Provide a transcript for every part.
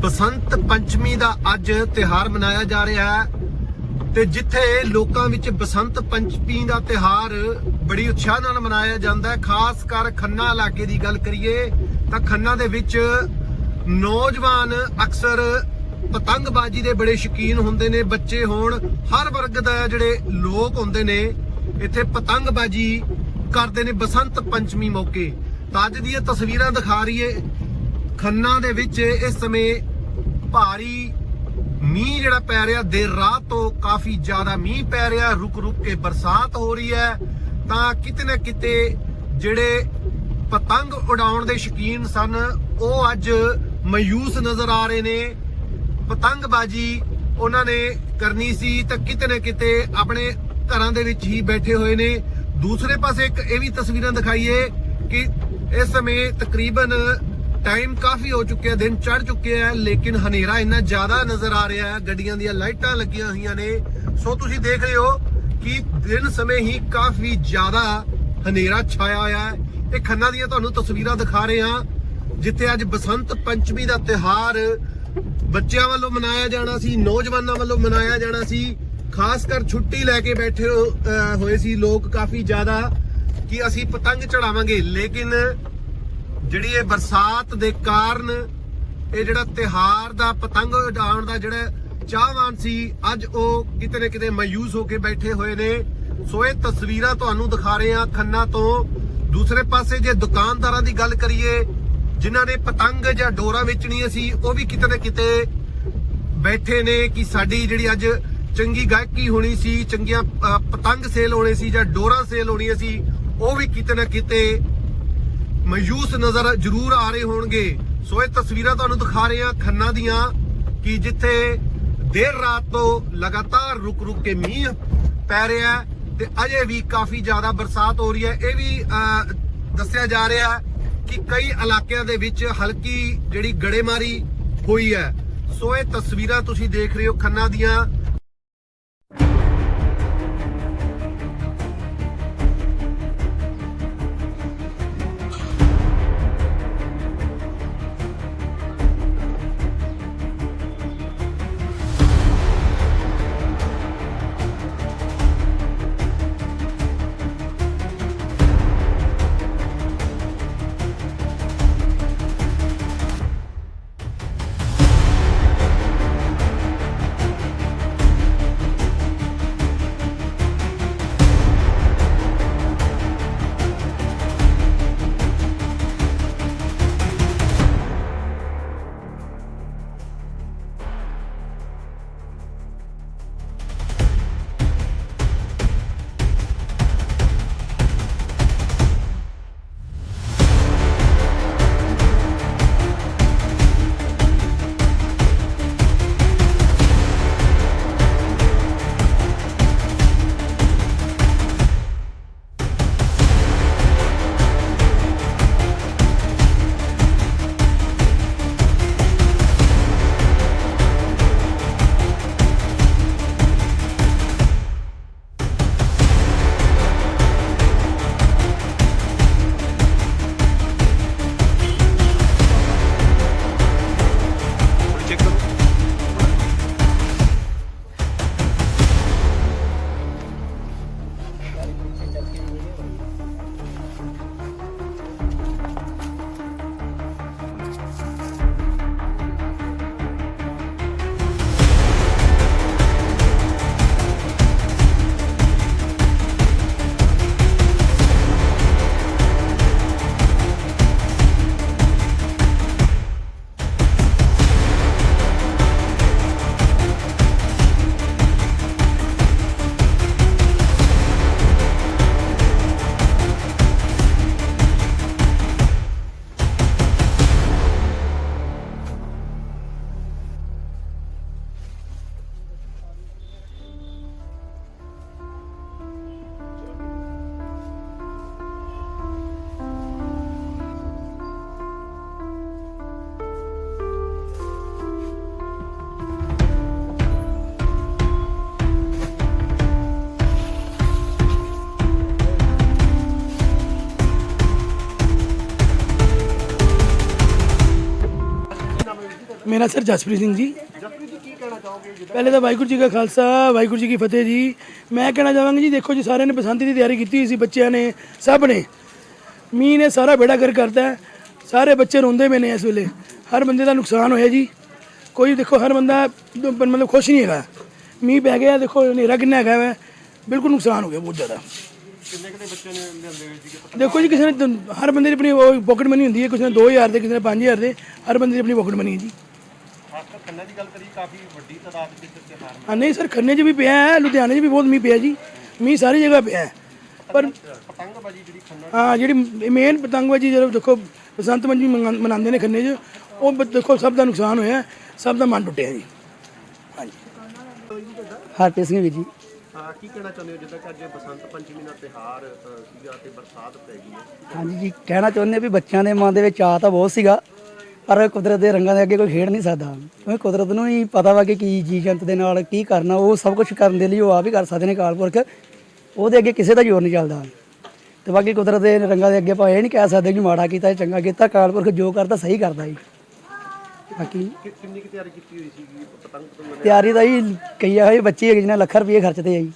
ਬਸੰਤ ਪੰਚਮੀ ਦਾ ਅੱਜ ਤਿਹਾਰ ਮਨਾਇਆ ਜਾ ਰਿਹਾ ਹੈ ਤੇ ਜਿੱਥੇ ਲੋਕਾਂ ਵਿੱਚ ਬਸੰਤ ਪੰਚਮੀ ਦਾ ਤਿਹਾਰ ਬੜੀ ਉਤਸ਼ਾਹ ਨਾਲ ਮਨਾਇਆ ਜਾਂਦਾ ਹੈ, ਖਾਸ ਕਰ ਖੰਨਾ ਇਲਾਕੇ ਦੀ ਗੱਲ ਕਰੀਏ ਤਾਂ ਖੰਨਾ ਦੇ ਵਿੱਚ ਨੌਜਵਾਨ ਅਕਸਰ ਪਤੰਗਬਾਜ਼ੀ ਦੇ ਬੜੇ ਸ਼ੌਕੀਨ ਹੁੰਦੇ ਨੇ, ਬੱਚੇ ਹੋਣ, ਹਰ ਵਰਗ ਦਾ ਜਿਹੜੇ ਲੋਕ ਹੁੰਦੇ ਨੇ, ਇੱਥੇ ਪਤੰਗਬਾਜ਼ੀ ਕਰਦੇ ਨੇ ਬਸੰਤ ਪੰਚਮੀ ਮੌਕੇ। ਤਾਂ ਅੱਜ ਦੀਆਂ ਤਸਵੀਰਾਂ ਦਿਖਾ ਰਹੀਏ ਖੰਨਾ ਦੇ ਵਿੱਚ ਇਸ ਸਮੇਂ ਭਾਰੀ ਮੀਂਹ ਜਿਹੜਾ ਪੈ ਰਿਹਾ, ਦੇਰ ਰਾਤ ਤੋਂ ਕਾਫੀ ਜ਼ਿਆਦਾ ਮੀਂਹ ਪੈ ਰਿਹਾ, ਰੁਕ ਰੁਕ ਕੇ ਬਰਸਾਤ ਹੋ ਰਹੀ ਹੈ। ਤਾਂ ਕਿਤੇ ਨਾ ਕਿਤੇ ਜਿਹੜੇ ਪਤੰਗ ਉਡਾਉਣ ਦੇ ਸ਼ੌਕੀਨ ਸਨ, ਉਹ ਅੱਜ ਮਾਯੂਸ ਨਜ਼ਰ ਆ ਰਹੇ ਨੇ। ਪਤੰਗਬਾਜ਼ੀ ਉਹਨਾਂ ਨੇ ਕਰਨੀ ਸੀ, ਤਾਂ ਕਿਤੇ ਨਾ ਕਿਤੇ ਆਪਣੇ ਘਰਾਂ ਦੇ ਵਿੱਚ ਹੀ ਬੈਠੇ ਹੋਏ ਨੇ। ਦੂਸਰੇ ਪਾਸੇ ਇੱਕ ਇਹ ਵੀ ਤਸਵੀਰਾਂ ਦਿਖਾਈਏ ਕਿ ਇਸ ਸਮੇਂ ਤਕਰੀਬਨ ਟਾਈਮ ਕਾਫੀ ਹੋ ਚੁੱਕਿਆ, ਦਿਨ ਚੜ ਚੁੱਕਿਆ ਹੈ ਲੇਕਿਨ ਹਨੇਰਾ ਇੰਨਾ ਜ਼ਿਆਦਾ ਨਜ਼ਰ ਆ ਰਿਹਾ ਹੈ, ਗੱਡੀਆਂ ਦੀਆਂ ਲਾਈਟਾਂ ਲੱਗੀਆਂ ਹੋਈਆਂ ਨੇ। ਸੋ ਤੁਸੀਂ ਦੇਖ ਰਹੇ ਹੋ ਕਿ ਦਿਨ ਸਮੇਂ ਹੀ ਕਾਫੀ ਜ਼ਿਆਦਾ ਹਨੇਰਾ ਛਾਇਆ ਹੋਇਆ ਹੈ। ਇਹ ਖੰਨਾ ਦੀਆਂ ਤੁਹਾਨੂੰ ਤਸਵੀਰਾਂ ਦਿਖਾ ਰਹੇ ਹਾਂ, ਜਿੱਥੇ ਅੱਜ ਬਸੰਤ ਪੰਚਮੀ ਦਾ ਤਿਹਾਰ ਬੱਚਿਆਂ ਵੱਲੋਂ ਮਨਾਇਆ ਜਾਣਾ ਸੀ, ਨੌਜਵਾਨਾਂ ਵੱਲੋਂ ਮਨਾਇਆ ਜਾਣਾ ਸੀ। ਖਾਸ ਕਰ ਛੁੱਟੀ ਲੈ ਕੇ ਬੈਠੇ ਹੋਏ ਸੀ ਲੋਕ ਕਾਫੀ ਜ਼ਿਆਦਾ ਕਿ ਅਸੀਂ ਪਤੰਗ ਚੜਾਵਾਂਗੇ, ਲੇਕਿਨ ਜਿਹੜੀ ਇਹ ਬਰਸਾਤ ਦੇ ਕਾਰਨ ਇਹ ਜਿਹੜਾ ਤਿਹਾਰ ਦਾ ਪਤੰਗ ਉਡਾਉਣ ਦਾ ਜਿਹੜਾ ਚਾਹਵਾਨ ਸੀ, ਅੱਜ ਉਹ ਕਿਤੇ ਨਾ ਕਿਤੇ ਮਾਯੂਸ ਹੋ ਕੇ ਬੈਠੇ ਹੋਏ ਨੇ। ਸੋ ਇਹ ਤਸਵੀਰਾਂ ਤੁਹਾਨੂੰ ਦਿਖਾ ਰਹੇ ਹਾਂ ਖੰਨਾ ਤੋਂ। ਦੂਸਰੇ ਪਾਸੇ ਜੇ ਦੁਕਾਨਦਾਰਾਂ ਦੀ ਗੱਲ ਕਰੀਏ, ਜਿਨ੍ਹਾਂ ਨੇ ਪਤੰਗ ਜਾਂ ਡੋਰਾ ਵੇਚਣੀਆਂ ਸੀ, ਉਹ ਵੀ ਕਿਤੇ ਨਾ ਕਿਤੇ ਬੈਠੇ ਨੇ ਕਿ ਸਾਡੀ ਜਿਹੜੀ ਅੱਜ ਚੰਗੀ ਗਾਇਕੀ ਹੋਣੀ ਸੀ, ਚੰਗੀਆਂ ਪਤੰਗ ਸੇਲ ਹੋਣੀ ਸੀ ਜਾਂ ਡੋਰਾ ਸੇਲ ਹੋਣੀ ਸੀ, ਉਹ ਵੀ ਕਿਤੇ ਨਾ ਕਿਤੇ ਮਾਯੂਸ ਨਜ਼ਰ ਜ਼ਰੂਰ ਆ ਰਹੇ ਹੋਣਗੇ। ਸੋ ਇਹ ਤਸਵੀਰਾਂ ਤੁਹਾਨੂੰ ਦਿਖਾ ਰਹੇ ਹਾਂ ਖੰਨਾ ਦੀਆਂ ਕਿ ਜਿੱਥੇ ਦੇਰ ਰਾਤ ਤੋਂ ਲਗਾਤਾਰ ਰੁਕ ਰੁਕ ਕੇ ਮੀਂਹ ਪੈ ਰਿਹਾ ਤੇ ਅਜੇ ਵੀ ਕਾਫੀ ਜ਼ਿਆਦਾ ਬਰਸਾਤ ਹੋ ਰਹੀ ਹੈ। ਇਹ ਵੀ ਅਹ, ਦੱਸਿਆ ਜਾ ਰਿਹਾ ਕਿ ਕਈ ਇਲਾਕਿਆਂ ਦੇ ਵਿੱਚ ਹਲਕੀ ਜਿਹੜੀ ਗੜੇਮਾਰੀ ਹੋਈ ਹੈ। ਸੋ ਇਹ ਤਸਵੀਰਾਂ ਤੁਸੀਂ ਦੇਖ ਰਹੇ ਹੋ ਖੰਨਾ ਦੀਆਂ। ਮੇਰਾ ਸਰ ਜਸਪ੍ਰੀਤ ਸਿੰਘ ਜੀ। ਜਸਪ੍ਰੀਤ ਜੀ ਕੀ ਕਹਿਣਾ ਚਾਹੋਗੇ ਪਹਿਲੇ ਤਾਂ ਵਾਹਿਗੁਰੂ ਜੀ ਕਾ ਖਾਲਸਾ, ਵਾਹਿਗੁਰੂ ਜੀ ਕੀ ਫਤਿਹ ਜੀ। ਮੈਂ ਕਹਿਣਾ ਚਾਹਾਂਗਾ ਜੀ, ਦੇਖੋ ਜੀ, ਸਾਰਿਆਂ ਨੇ ਬਸੰਤ ਦੀ ਤਿਆਰੀ ਕੀਤੀ ਹੋਈ ਸੀ, ਬੱਚਿਆਂ ਨੇ, ਸਭ ਨੇ। ਮੀਂਹ ਨੇ ਸਾਰਾ ਬੇੜਾ ਗਰ ਕਰਤਾ ਹੈ। ਸਾਰੇ ਬੱਚੇ ਰੋਂਦੇ ਪਏ ਨੇ ਇਸ ਵੇਲੇ। ਹਰ ਬੰਦੇ ਦਾ ਨੁਕਸਾਨ ਹੋਇਆ ਜੀ। ਕੋਈ ਦੇਖੋ, ਹਰ ਬੰਦਾ ਦ- ਮਤਲਬ ਖੁਸ਼ ਨਹੀਂ ਹੈਗਾ। ਮੀਂਹ ਪੈ ਗਿਆ, ਦੇਖੋ, ਹਨੇਰਾ ਕਿੰਨਾ ਹੈਗਾ ਵਾ। ਬਿਲਕੁਲ ਨੁਕਸਾਨ ਹੋ ਗਿਆ ਬਹੁਤ ਜ਼ਿਆਦਾ। ਕਿੰਨੇ ਕਿੰਨੇ ਬੱਚਿਆਂ ਨੇ ਲਿਆਂਦੇ ਹੋਏ ਸੀਗੇ ਦੇਖੋ ਜੀ, ਕਿਸੇ ਨੇ ਤਾਂ- ਹਰ ਬੰਦੇ ਦੀ ਆਪਣੀ ਪਾਕਟ ਮਨੀ ਹੁੰਦੀ ਹੈ। ਕਿਸੇ ਨੇ 2000 ਦੇ, ਕਿਸੇ ਨੇ 5000 ਦੇ। ਹਰ ਬੰਦੇ ਦੀ ਆਪਣੀ ਪਾਕਟ ਮਨੀ ਹੈ ਜੀ। ਖੰਨਾ ਦੀ ਗੱਲ ਕਰੀ ਕਾਫੀ ਵੱਡੀ ਤਾਦਾਦ ਵਿੱਚ ਤਿਹਾਰ ਹਾਂ ਨਹੀਂ ਸਰ ਖੰਨੇ 'ਚ ਵੀ ਪਿਆ ਹੈ ਲੁਧਿਆਣੇ 'ਚ ਵੀ ਬਹੁਤ ਮੀਂਹ ਪਿਆ ਜੀ। ਮੀਂਹ ਸਾਰੀ ਜਗ੍ਹਾ ਪਿਆ ਹੈ। ਪਰ ਪਤੰਗਬਾਜ਼ੀ ਜਿਹੜੀ ਖੰਨਾ ਹਾਂ ਜਿਹੜੀ ਮੇਨ ਪਤੰਗਬਾਜੀ ਜਦੋਂ ਦੇਖੋ ਬਸੰਤ ਪੰਚਮੀ ਮੰਗਾ- ਮਨਾਉਂਦੇ ਨੇ ਖੰਨੇ 'ਚ ਉਹ ਬ- ਦੇਖੋ ਸਭ ਦਾ ਨੁਕਸਾਨ ਹੋਇਆ ਸਭ ਦਾ ਮਨ ਟੁੱਟਿਆ ਜੀ। ਹਾਂਜੀ। ਹਰਪ੍ਰੀਤ ਸਿੰਘ ਵੀਰ ਜੀ। ਹਾਂ ਕੀ ਕਹਿਣਾ ਚਾਹੁੰਦੇ ਹੋ? ਜਿੱਦਾਂ ਕਿ ਅੱਜ ਬਸੰਤ ਪੰਚਮੀ ਦਾ ਤਿਹਾਰ ਸੀਗਾ ਤੇ ਬਰਸਾਤ ਪੈ ਗਈ ਹੈ। ਹਾਂਜੀ ਜੀ ਕਹਿਣਾ ਚਾਹੁੰਦੇ ਵੀ ਬੱਚਿਆਂ ਦੇ ਮਨ ਦੇ ਵਿੱਚ ਚਾਅ ਤਾਂ ਬਹੁਤ ਸੀਗਾ। ਪਰ ਕੁਦਰਤ ਦੇ ਰੰਗਾਂ ਦੇ ਅੱਗੇ ਕੋਈ ਖੇਡ ਨਹੀਂ ਸਕਦਾ। ਕਿਉਂਕਿ ਕੁਦਰਤ ਨੂੰ ਹੀ ਪਤਾ ਵਾ ਕਿ ਕੀ ਜੀ ਜੰਤ ਦੇ ਨਾਲ ਕੀ ਕਰਨਾ ਉਹ ਸਭ ਕੁਝ ਕਰਨ ਦੇ ਲਈ ਉਹ ਆਪ ਹੀ ਕਰ ਸਕਦੇ ਨੇ ਕਾਲਪੁਰਖ। ਉਹਦੇ ਅੱਗੇ ਕਿਸੇ ਦਾ ਜ਼ੋਰ ਨਹੀਂ ਚੱਲਦਾ। ਤੇ ਬਾਕੀ ਕੁਦਰਤ ਦੇ ਰੰਗਾਂ ਦੇ ਅੱਗੇ ਆਪਾਂ ਇਹ ਨਹੀਂ ਕਹਿ ਸਕਦੇ ਕਿ ਮਾੜਾ ਕੀਤਾ ਚੰਗਾ ਕੀਤਾ ਕਾਲਪੁਰਖ ਜੋ ਕਰਦਾ ਸਹੀ ਕਰਦਾ ਜੀ। ਬਾਕੀ ਕਿੰਨੀ ਕੁ ਤਿਆਰੀ ਕੀਤੀ ਹੋਈ ਸੀਗੀ? ਪਤੰਗ ਪਤੰਗ ਤਿਆਰੀ ਤਾਂ ਜੀ ਕਈਆਂ ਹੋਏ ਬੱਚੇ ਹੈਗੇ ਜਿਹਨਾਂ ਲੱਖ ਰੁਪਏ ਖਰਚਦੇ ਆ ਜੀ।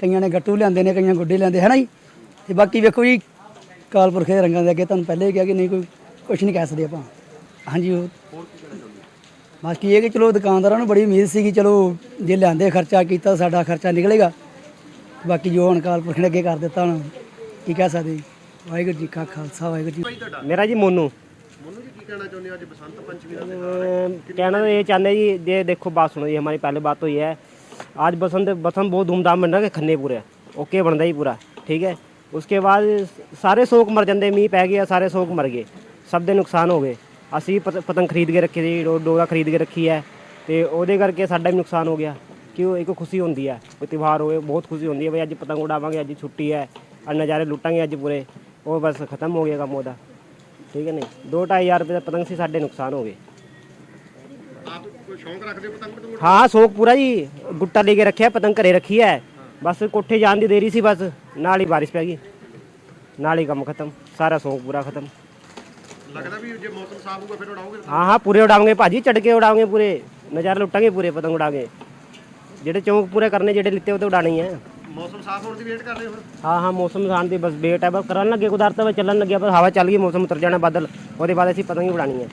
ਕਈਆਂ ਨੇ ਗੱਟੂ ਲਿਆਂਦੇ ਨੇ ਕਈਆਂ ਗੁੱਡੇ ਲਿਆਂਦੇ ਹੈ ਨਾ ਜੀ? ਤੇ ਬਾਕੀ ਵੇਖੋ ਜੀ ਕਾਲਪੁਰਖ ਦੇ ਰੰਗਾਂ ਦੇ ਅੱਗੇ ਤੁਹਾਨੂੰ ਪਹਿਲੇ ਹੀ ਕਿਹਾ ਕਿ ਨਹੀਂ ਕੋਈ ਕੁਝ ਨਹੀਂ ਕਹਿ ਸਕਦੇ ਆਪਾਂ। ਹਾਂਜੀ ਉਹ ਹੋਰ ਕੀ ਕਹਿਣਾ ਚਾਹੁੰਦੇ ਹੋ ਬਾਕੀ ਇਹ ਕਿ ਚਲੋ ਦੁਕਾਨਦਾਰਾਂ ਨੂੰ ਬੜੀ ਉਮੀਦ ਸੀ ਕਿ ਚਲੋ ਜੇ ਲਿਆਂਦੇ ਖਰਚਾ ਕੀਤਾ ਸਾਡਾ ਖਰਚਾ ਨਿਕਲੇਗਾ ਬਾਕੀ ਜੋ ਹੁਣ ਕਾਲਪੁਰਖ ਨੇ ਅੱਗੇ ਕਰ ਦਿੱਤਾ ਹੁਣ ਕੀ ਕਹਿ ਸਕਦੇ ਜੀ। ਵਾਹਿਗੁਰੂ ਜੀ ਕਾ ਖਾਲਸਾ ਵਾਹਿਗੁਰੂ ਜੀ ਭਾਈ ਤੁਹਾਡਾ मेरा जी मोनू ਮੋਨੂ ਜੀ ਕੀ ਕਹਿਣਾ ਚਾਹੁੰਦੇ ਹੋ ਅੱਜ ਬਸੰਤ ਪੰਚਮੀ ਦਾ अम, कहना तो ये चाहते हैं जी ये देखो बात सुनो जी हमारी पहले बात तो ये है आज बसंत बसंत बहुत धूमधाम बन रहा है खन्ने पूरे ओके बनता ही पूरा ठीक है उसके बाद सारे सोक मर जाते मीह पै गया सारे सोक मर गए ਸਭ ਦੇ ਨੁਕਸਾਨ ਹੋ ਗਏ ਅਸੀਂ ਪਤ- ਪਤੰਗ ਖਰੀਦ ਕੇ ਰੱਖੀ ਸੀ ਡੋ- ਡੋਰਾ ਖਰੀਦ ਕੇ ਰੱਖੀ ਹੈ ਤੇ ਉਹਦੇ ਕਰਕੇ ਸਾਡਾ ਵੀ ਨੁਕਸਾਨ ਹੋ ਗਿਆ ਕਿ ਉਹ ਇੱਕ ਖੁਸ਼ੀ ਹੁੰਦੀ ਹੈ ਕੋਈ ਤਿਉਹਾਰ ਹੋਵੇ ਬਹੁਤ ਖੁਸ਼ੀ ਹੁੰਦੀ ਹੈ ਬਈ ਅੱਜ ਪਤੰਗ ਉਡਾਵਾਂਗੇ ਅੱਜ ਛੁੱਟੀ ਹੈ ਅੱਜ ਨਜ਼ਾਰੇ ਲੁੱਟਾਂਗੇ ਅੱਜ ਪੂਰੇ ਉਹ ਬਸ ਖਤਮ ਹੋ ਗਿਆ ਕੰਮ ਉਹਦਾ ਠੀਕ ਹੈ ਨਹੀਂ? 2-2500 ਰੁਪਏ ਦਾ ਪਤੰਗ ਸੀ ਸਾਡੇ ਨੁਕਸਾਨ ਹੋ ਗਏ। ਆਪ ਕੋਈ ਸ਼ੌਂਕ ਰੱਖਦੇ ਹੋ ਪਤੰਗ ਪਤੰਗ ਹਾਂ ਸ਼ੌਕ ਪੂਰਾ ਜੀ ਗੁੱਟਾ ਲੈ ਕੇ ਰੱਖਿਆ ਪਤੰਗ ਘਰੇ ਰੱਖੀ ਹੈ ਬਸ ਕੋਠੇ ਜਾਣ ਦੀ ਦੇਰੀ ਸੀ ਬਸ ਨਾਲ ਹੀ ਬਾਰਿਸ਼ ਪੈ ਗਈ ਨਾਲ ਹੀ ਕੰਮ ਖਤਮ ਸਾਰਾ ਸ਼ੌਕ ਪੂਰਾ ਖਤਮ। ਲੱਗਦਾ ਵੀ ਜੇ ਮੌਸਮ ਸਾਫ਼ ਹੋਊਗਾ ਫਿਰ ਉਡਾਓਗੇ? ਹਾਂ ਹਾਂ ਪੂਰੇ ਉਡਾਵਾਂਗੇ ਭਾਜੀ ਚੜ ਕੇ ਉਡਾਵਾਂਗੇ ਪੂਰੇ। ਨਜ਼ਾਰੇ ਲੁੱਟਾਂਗੇ ਪੂਰੇ ਪਤੰਗ ਉਡਾਗੇ ਜਿਹੜੇ ਚੌਂਕ ਪੂਰੇ ਕਰਨੇ ਜਿਹੜੇ ਲਿੱਤੇ ਉਹ ਤੇ ਉਡਾਣੇ ਹੀ ਮੌਸਮ ਸਾਫ਼ ਹੋਣ ਦੀ ਵੇਟ ਕਰ ਰਹੇ ਹੋ ਹੁਣ ਹਾਂ ਹਾਂ ਮੌਸਮ ਆਉਣ ਦੀ ਬਸ ਵੇਟ ਹੈ ਬਸ ਕਰਨ ਲੱਗੇ ਕੁਦਰਤ ਵਿੱਚ ਚੱਲਣ ਲੱਗਿਆ ਬਸ ਹਵਾ ਚੱਲ ਗਈ ਮੌਸਮ ਉਤਰ ਜਾਣਾ ਬਾਦਲ। ਉਹਦੇ ਬਾਅਦ ਅਸੀਂ ਪਤੰਗ ਹੀ ਉਡਾਣੀ ਹੈ